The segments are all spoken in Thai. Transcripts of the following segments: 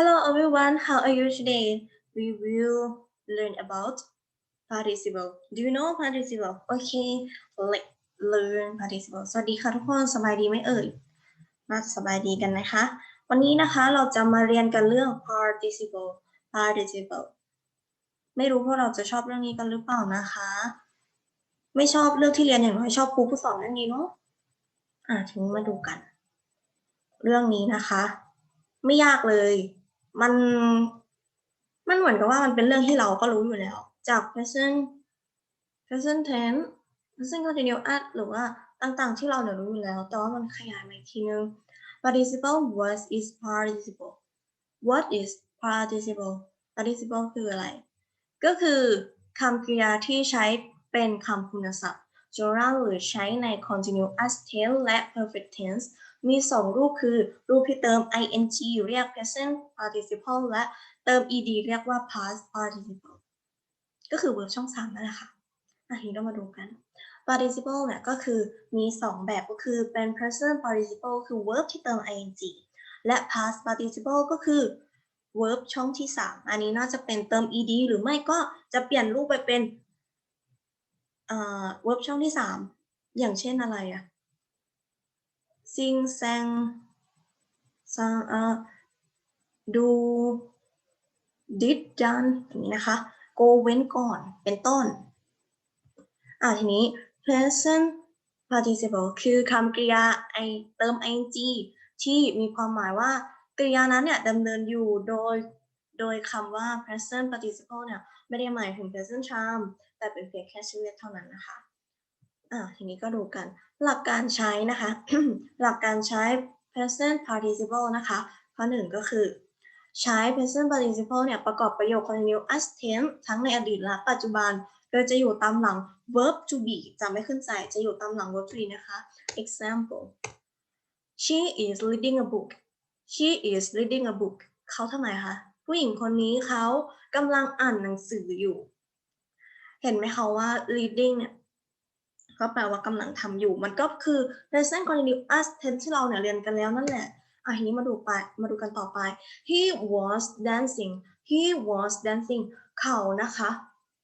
Hello everyone, how are you today? We will learn about participle. Do you know participle? Okay, let's learn participle. สวัสดีค่ะทุกคน สบายดีไหมเอ่ยมาสบายดีกันนะคะ วันนี้นะคะเราจะมาเรียนกันเรื่อง participle participle ไม่รู้พวกเราจะชอบเรื่องนี้กันหรือเปล่านะคะ ไม่ชอบเรื่องที่เรียนอย่างน้อยชอบครูผู้สอนนั่องนเองเนาะ อะทีนี้มาดูกัน เรื่องนี้นะคะ ไม่ยากเลย มันมันเหมือนกับว่ามันเป็นเรื่องที่เราก็รู้อยู่แล้ว จาก present present tense present continuous หรือว่าต่างๆที่เราเนี่ยรู้อยู่แล้ว แต่ว่ามันขยายมาอีกทีนึง participle what is participle what is participle participle คืออะไร ก็คือคำกริยาที่ใช้เป็นคำคุณศัพท์ plural หรือใช้ใน continuous tense และ perfect tense มีสองรูปคือ รูปที่เติม ing เรียก present participle และเติม ed เรียกว่า past participle ก็คือ verb ช่องสามนั่นแหละค่ะอะทีนี้เรามาดูกัน participle เนี่ยก็คือมีสองแบบก็คือเป็น present participle คือ verb ที่เติม ing และ past participle ก็คือ verb ช่องที่สามอันนี้น่าจะเป็นเติม ed หรือไม่ก็จะเปลี่ยนรูปไปเป็นเอ่อ verb ช่องที่สามอย่างเช่นอะไรอะ ซิงแซงซังเอ่อดูดิดดันอย่างนี้นะคะ go เว้นก่อนเป็นต้น อ่าทีนี้ present participle คือคำกริยาไอเติม ing ที่มีความหมายว่ากริยานั้นเนี่ยดำเนินอยู่โดยโดยคำว่า present participle เนี่ยไม่ได้หมายถึง present time แต่เป็นเพียงแค่ชื่อเรียกเท่านั้นนะคะ อ่าทีนี้ก็ดูกัน หลักการใช้นะคะ หลักการใช้ present participle นะคะ ข้อหนึ่งก็คือ ใช้ present participle เนี่ยประกอบประโยค continuous tense ทั้งในอดีตและปัจจุบัน โดยจะอยู่ตามหลัง verb to be จะไม่ขึ้นใจจะอยู่ตามหลัง verb to be นะคะ example she is reading a book she is reading a book เขาทำไมคะ ผู้หญิงคนนี้เขากำลังอ่านหนังสืออยู่ เห็นไหมคะว่า reading เนี่ย ก็แปลว่ากำลังทำอยู่ มันก็คือ present continuous tense ที่เราเนี่ยเรียนกันแล้วนั่นแหละอะทีนี้มาดูไปมาดูกันต่อไป he was dancing he was dancing เขานะคะ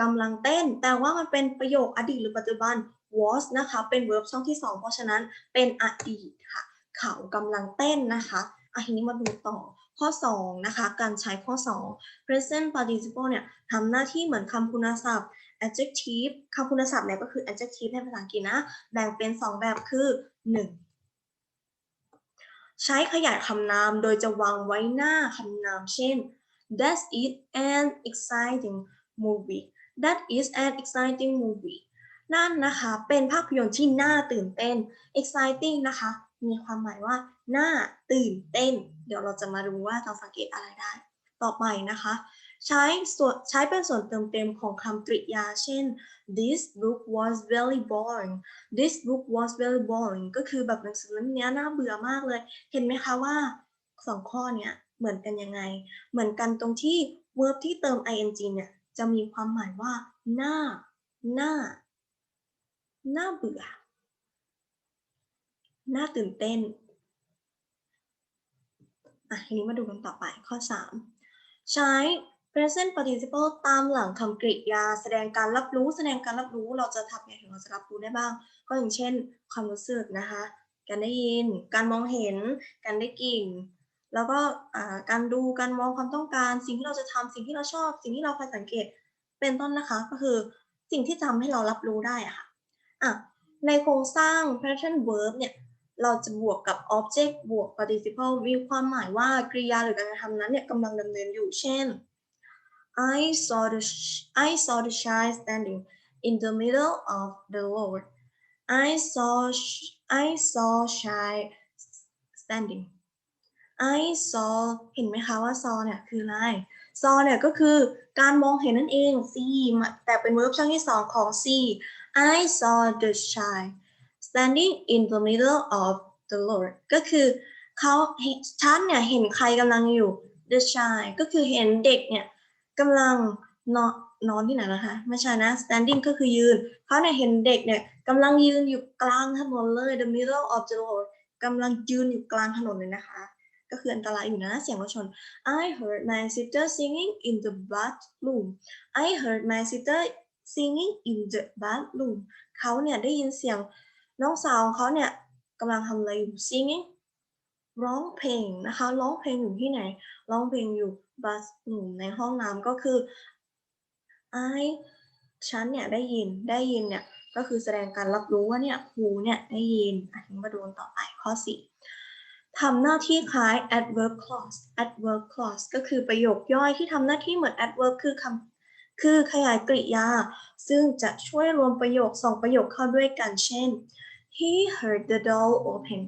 กำลังเต้น แต่ว่ามันเป็นประโยคอดีตหรือปัจจุบัน was นะคะ เป็น verb ช่องที่สองเพราะฉะนั้นเป็นอดีตค่ะ เขากำลังเต้นนะคะอะทีนี้มาดูต่อ ข้อ 2 นะคะ การใช้ข้อ 2 present participle เนี่ยทำหน้าที่เหมือนคำคุณศัพท์ adjective คำคุณศัพท์เนี่ยก็คือ adjective ในภาษาอังกฤษนะ แบ่งเป็น 2 แบบคือ 1 ใช้ขยายคำนามโดยจะวางไว้หน้าคำนาม เช่น that is an exciting movie that is an exciting movie นั่นนะคะ เป็นภาพยนตร์ที่น่าตื่นเต้น exciting นะคะ มีความหมายว่าหน่าตื่นเต้น เดี๋ยวเราจะมาดูว่าเราสังเกตอะไรได้ ต่อไปนะคะ ใช้ส่วนใช้เป็นส่วนเติมเต็มของคำกริยา เช่น this book was very boring this book was very boring ก็คือแบบหนังสือเล่มนี้น่าเบื่อมากเลย เห็นไหมคะว่าสองข้อเนี้ยเหมือนกันยังไง เหมือนกันตรงที่ verb ที่เติม ing เนี่ยจะมีความหมายว่าหน่าหน่าหน่าเบื่อ น่าตื่นเต้นอะทีนี้มาดูกันต่อไปข้อ 3 ใช้ present participle ตามหลังคำกริยา แสดงการรับรู้ แสดงการรับรู้เราจะทำยังไงถึงเราจะรับรู้ได้บ้าง ก็อย่างเช่น ความรู้สึกนะคะ การได้ยิน การมองเห็น การได้กลิ่น แล้วก็การดูการมองความต้องการ สิ่งที่เราจะทำสิ่งที่เราชอบ สิ่งที่เราคอยสังเกตเป็นต้นนะคะก็คือสิ่งที่ทำให้เรารับรู้ได้อะค่ะอะในโครงสร้าง pattern verb เนี่ย เราจะบวกกับ object บวก participle มีความหมายว่ากริยาหรือการกระทำนั้นเนี่ยกำลังดำเนินอยู่ เช่น I saw the I saw the child standing in the middle of the road I saw I saw child standing I saw เห็นไหมคะว่า saw เนี่ยคืออะไร saw เนี่ยก็คือการมองเห็นนั่นเอง see แต่เป็น verb ช่องที่สองของ see I saw the child standing in the middle of the road ก็คือเขาฉันเนี่ยเห็นใครกำลังอยู่ the child ก็คือเห็นเด็กเนี่ยกำลังนอนนอนที่ไหนนะคะไม่ใช่นะ standing ก็คือยืนเขาเนี่ยเห็นเด็กเนี่ยกำลังยืนอยู่กลางถนนเลย the middle of the road กำลังยืนอยู่กลางถนนเลยนะคะ ก็คืออันตรายอยู่นะเสียงรถชน I heard my sister singing in the bathroom I heard my sister singing in the bathroom เขาเนี่ยได้ยินเสียง น้องสาวของเขาเนี่ยกำลังทำอะไรอยู่ singing ร้องเพลงนะคะ ร้องเพลงอยู่ที่ไหน ร้องเพลงอยู่ bathroom ในห้องน้ำก็คือ I ฉันเนี่ยได้ยิน ได้ยินเนี่ยก็คือแสดงการรับรู้ว่าเนี่ยหูเนี่ยได้ยินอันนี้มาดูกันต่อไปข้อ4ทำหน้าที่คล้าย adverb clause adverb clause ก็คือประโยคย่อยที่ทำหน้าที่เหมือน adverb คือคำคือขยายกริยา ซึ่งจะช่วยรวมประโยคสองประโยคเข้าด้วยกัน เช่น he heard the door open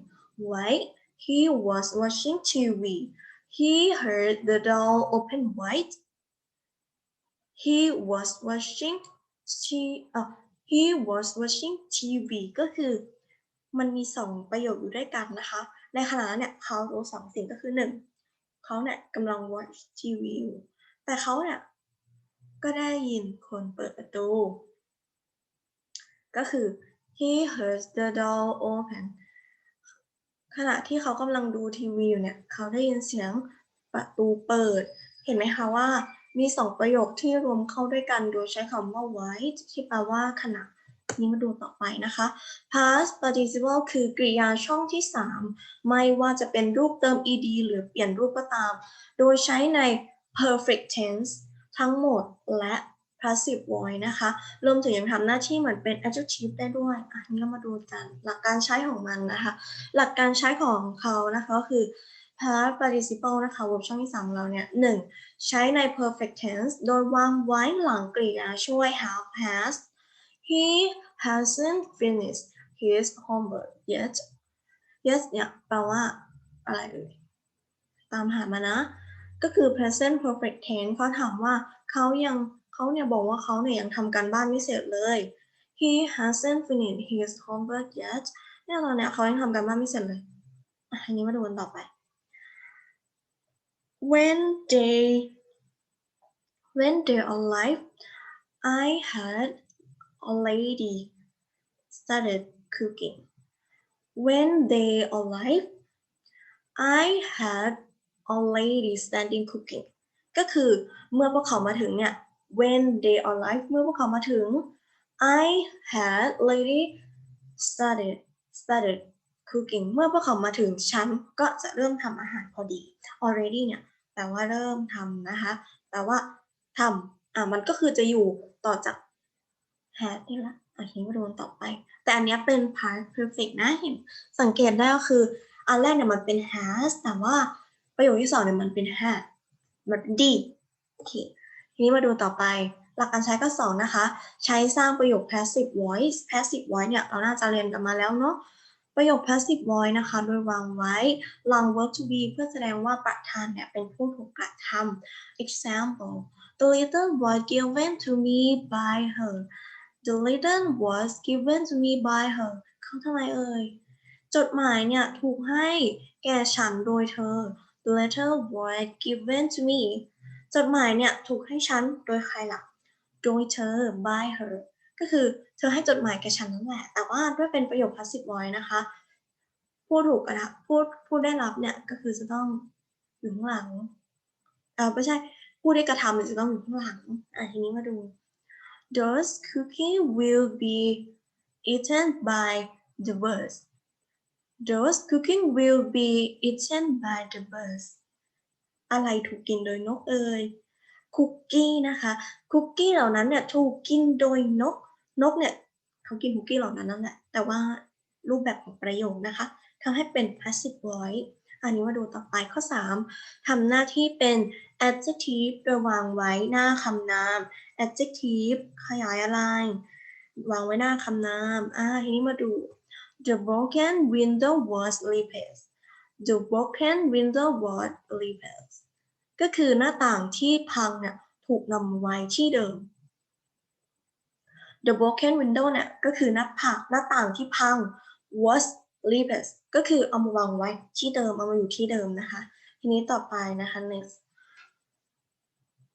white he was watching TV he heard the door open white he was watching she อะ he was watching TV ก็คือมันมีสองประโยคอยู่ด้วยกันนะคะ ในขณะนั้นเนี่ยเขารู้สองสิ่งก็คือหนึ่งเขาเนี่ยกำลัง watch TV อยู่แต่เขาเนี่ยก็ได้ยินคนเปิดประตู ก็คือ he heard the door open ขณะที่เขากำลังดูทีวีอยู่เนี่ย เขาได้ยินเสียงประตูเปิด เห็นไหมคะว่ามีสองประโยคที่รวมเข้าด้วยกันโดยใช้คำว่า white ที่แปลว่าขณะนี้มาดูต่อไปนะคะ past participle คือกริยาช่องที่ 3 ไม่ว่าจะเป็นรูปเติม ed หรือเปลี่ยนรูปก็ตาม โดยใช้ใน perfect tense ทั้งหมดและ passive voice นะคะรวมถึงยังทำหน้าที่เหมือนเป็น adjective ได้ด้วยอันนี้เรามาดูกันหลักการใช้ของมันนะคะ หลักการใช้ของเขานะคะก็คือ past participle นะคะ verb ช่องที่3ของเราเนี่ย 1. ใช้ใน perfect tense โดยวางไว้หลังกริยาช่วย have has he hasn't finished his homework yet yes เนี่ยแปลว่าอะไรเอ่ยตามหามานะ ก็คือ present perfect tense เขาถามว่าเขายัง เขาเนี่ยบอกว่าเขาเนี่ยยังทำการบ้านไม่เสร็จเลย he hasn't finished his homework yet เนี่ยเราเนี่ยเขายังทำการบ้านไม่เสร็จเลยอันนี้มาดูกันต่อไป when they when they're alive I had already started cooking when they alive I had already started cooking ก็คือเมื่อพวกเขามาถึงเนี่ย when they alive เมื่อพวกเขามาถึง I had already started started cooking เมื่อพวกเขามาถึงฉันก็จะเริ่มทำอาหารพอดี already เนี่ยแปลว่าเริ่มทำนะคะแปลว่าทำอะมันก็คือจะอยู่ต่อจาก had นี่ละอันนี้มาดูกันต่อไป แต่อันนี้เป็น past perfect นะเห็นสังเกตได้ก็คือ อันแรกเนี่ยมันเป็น has แต่ว่าประโยคที่สองเนี่ยมันเป็น had มันเป็น d โอเค ทีนี้มาดูต่อไป หลักการใช้ก็สองนะคะ ใช้สร้างประโยค passive voice passive voice เนี่ยเราน่าจะเรียนกันมาแล้วเนาะประโยค passive voice นะคะ โดยวางไว้หลัง verb to be เพื่อแสดงว่าประธานเนี่ยเป็นผู้ถูกกระทำ example the letter was given to me by her the letter was given to me by her เขาทำไมเอ่ย จดหมายเนี่ยถูกให้แก่ฉันโดยเธอ the letter was given to me จดหมายเนี่ยถูกให้ฉันโดยใครล่ะ โดยเธอ by her ก็คือเธอให้จดหมายแก่ฉันนั่นแหละ แต่ว่าด้วยเป็นประโยค passive voice นะคะ ผู้ถูกกระทำผู้ผู้ได้รับเนี่ยก็คือจะต้องอยู่ข้างหลังเออไม่ใช่ผู้ได้กระทำเนี่ยจะต้องอยู่ข้างหลังอะทีนี้มาดู Those cookie will be eaten by the birds Those cooking will be eaten by the birds อะไรถูกกินโดยนกเอ่ยคุกกี้นะคะคุกกี้เหล่านั้นเนี่ยถูกกินโดยนกนกเนี่ยเขากินคุกกี้เหล่านั้นนั่นแหละแต่ว่ารูปแบบของประโยคนะคะทำให้เป็น passive voice อันนี้มาดูต่อไปข้อ 3ทำหน้าที่เป็น adjective โดยวางไว้หน้าคำนาม adjective ขยายอะไร วางไว้หน้าคำนามอ่าทีนี้มาดู the broken window was replaced the broken window was replaced ก็คือหน้าต่างที่พังเนี่ยถูกนำไว้ที่เดิม the broken window เนี่ยก็คือหน้าผักหน้าต่างที่พัง was replaced ก็คือเอามาวางไว้ที่เดิมเอามาอยู่ที่เดิมนะคะ ทีนี้ต่อไปนะคะ next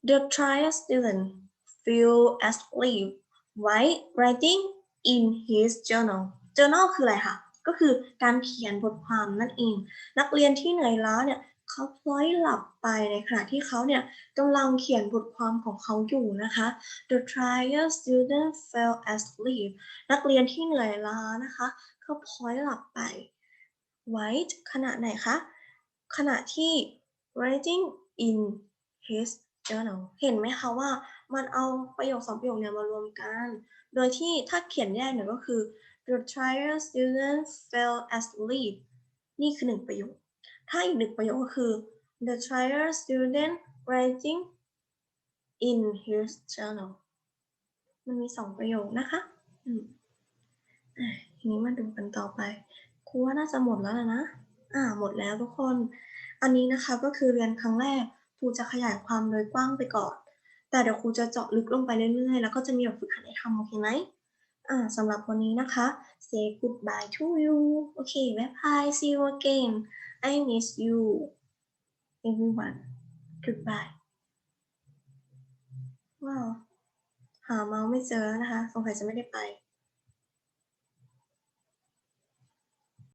the trial student fell asleep while writing in his journal journal คืออะไรคะก็คือการเขียนบทความนั่นเอง นักเรียนที่เหนื่อยล้าเนี่ย เขาพลอยหลับไปในขณะที่เขาเนี่ยกำลังเขียนบทความของเขาอยู่นะคะ The tired student fell asleep นักเรียนที่เหนื่อยล้านะคะเขาพลอยหลับไป White ขณะไหนคะ ขณะที่ writing in his journal เห็นไหมคะว่ามันเอาประโยคสองประโยคเนี่ยมารวมกัน โดยที่ถ้าเขียนแยกเนี่ยก็คือ the tired student fell asleep นี่คือหนึ่งประโยค ถ้าอีกหนึ่งประโยคก็คือ the tired student writing in his journal มันมีสองประโยคนะคะทีนี้มาดูกันต่อไป ครูว่าน่าจะหมดแล้วนะนะ อ่า หมดแล้วทุกคน อันนี้นะคะก็คือเรียนครั้งแรก ครูจะขยายความโดยกว้างไปก่อน แต่เดี๋ยวครูจะเจาะลึกลงไปเรื่อยๆ แล้วก็จะมีแบบฝึกหัดให้ทำโอเคไหมอ่าสำหรับวันนี้นะคะ say goodbye to you โอเค bye bye see you again I miss you everyone goodbye ว้าวหาเมาไม่เจอแล้วนะคะ สงสัยจะไม่ได้ไป